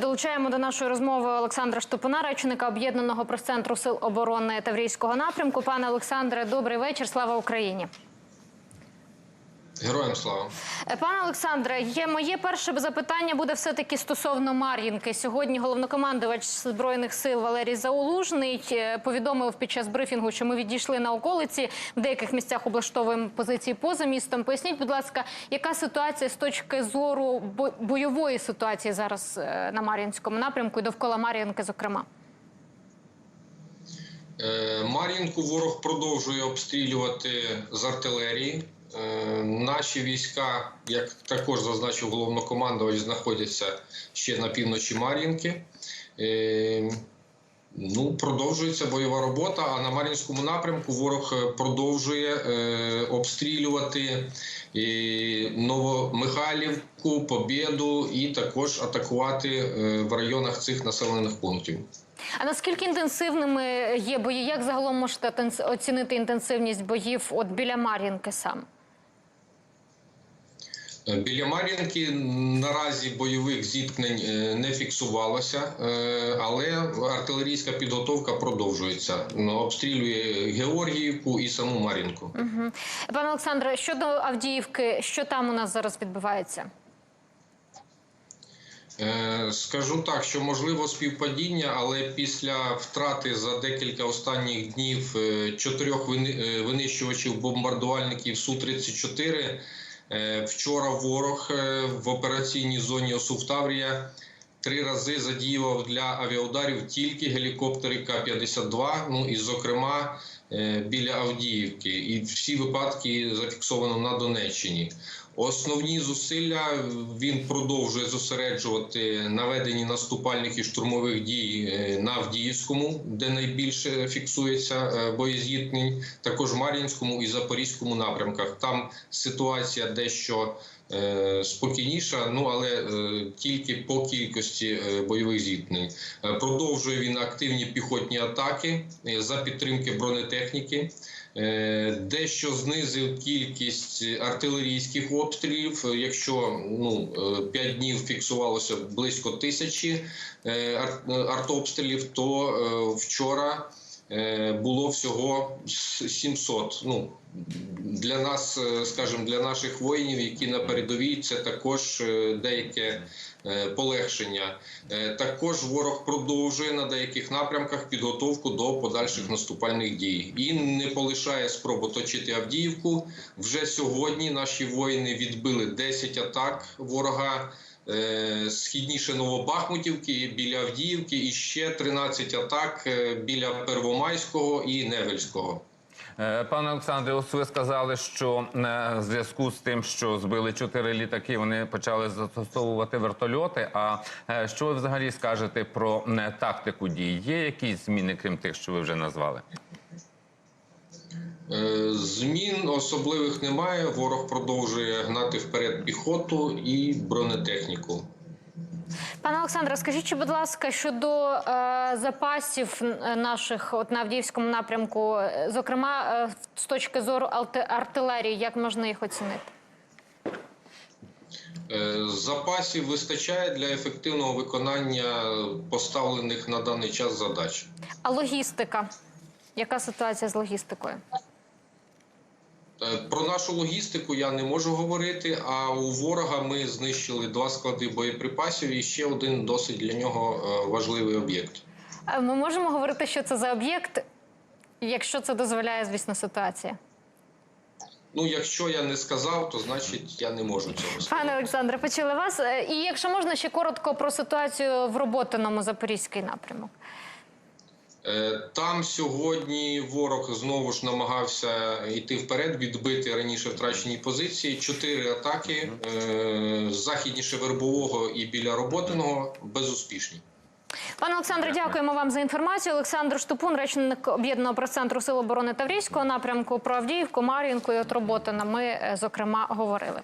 Долучаємо до нашої розмови Олександра Штопуна, речника об'єднаного прес-центру сил оборони Таврійського напрямку. Пане Олександре, добрий вечір. Слава Україні. Героям слава. Е, Пане Олександре, є моє перше запитання буде все таки стосовно Мар'їнки. Сьогодні головнокомандувач збройних сил Валерій Заулужний е, повідомив під час брифінгу, що ми відійшли на околиці в деяких місцях облаштовуємо позиції поза містом. Поясніть, будь ласка, яка ситуація з точки зору бо- бойової ситуації зараз е, на Мар'їнському напрямку і довкола Мар'їнки, зокрема? Мар'їнку ворог продовжує обстрілювати з артилерії. Е, Наші війська, як також зазначив головнокомандувач, знаходяться ще на півночі Мар'їнки. Е, Ну, продовжується бойова робота. А на Мар'їнському напрямку ворог е, продовжує обстрілювати Новомихайлівку, Побєду і також атакувати в районах цих населених пунктів. А наскільки інтенсивними є бої? Як загалом можете оцінити інтенсивність боїв от біля Мар'їнки саме? Е, Біля Мар'їнки наразі бойових зіткнень е, не фіксувалося, е, але артилерійська підготовка продовжується. Ну, Обстрілює Георгіївку і саму Мар'їнку. Мгм. Пане Олександре, щодо Авдіївки, що там у нас зараз відбувається? Скажу так, що можливо співпадіння, але після втрати за декілька останніх днів чотирьох винищувачів бомбардувальників Су-34 е, вчора ворог е, в операційній зоні ОСУВ Таврія три рази задіював для авіаударів тільки гелікоптери К-52, ну і зокрема е, біля Авдіївки. І всі випадки зафіксовано на Донеччині. Основні зусилля він продовжує зосереджувати на веденні наступальних і штурмових дій е, на Авдіївському, де найбільше фіксується е, боєзіткнень, також Мар'їнському і Запорізькому напрямках. Там ситуація дещо спокійніша, ну але е, тільки по кількості е, бойових зіткнень. Е, Продовжує він активні піхотні атаки е, за підтримки бронетехніки. Е, Дещо знизив кількість артилерійських обстрілів. Е, Якщо ну 5 днів фіксувалося близько тисячі е, ар- е, артобстрілів, то е, вчора е, було всього с- 700. Ну для нас, е, скажімо, для наших воїнів, які на передовій, це також е, деяке е, полегшення. Також ворог продовжує на деяких напрямках підготовку до подальших наступальних дій і не полишає спроб оточити Авдіївку. Вже сьогодні наші воїни відбили 10 атак ворога. Східніше Новобахмутівки біля Авдіївки і ще 13 атак біля Первомайського і Невельського. Е, Пане Олександре, ось ви сказали, що е, в зв'язку з тим, що збили чотири літаки, вони почали застосовувати вертольоти. А е, що ви взагалі скажете про тактику дій? Є якісь зміни, крім тих, що ви вже назвали? Змін особливих немає. Ворог продовжує гнати вперед піхоту і бронетехніку. Пане Олександре, скажіть, будь ласка, щодо е, запасів е, наших от на Авдіївському напрямку, зокрема е, з точки зору артилерії, як можна їх оцінити? Е, Запасів вистачає для ефективного виконання поставлених на даний час задач. А логістика? Яка ситуація з логістикою? Е, Про нашу логістику я не можу говорити. А у ворога ми знищили два склади боєприпасів і ще один досить для нього е, важливий об'єкт. Е, Ми можемо говорити, що це за об'єкт, якщо це дозволяє, звісно, ситуація. Ну, якщо я не сказав, то значить я не можу цього сказати. Пане Олександре, почули вас. І якщо можна ще коротко про ситуацію в роботиному Запорізький напрямок. Е, Там сьогодні ворог знову ж намагався йти вперед, відбити раніше втрачені позиції. Чотири атаки е, західніше Вербового і біля Роботиного безуспішні. Пане Олександре, дякуємо вам за інформацію. Олександр Штупун, речник об'єднаного прес-центру Сил оборони Таврійського напрямку про Авдіївку, Мар'їнку і от Роботина. Ми е, зокрема говорили.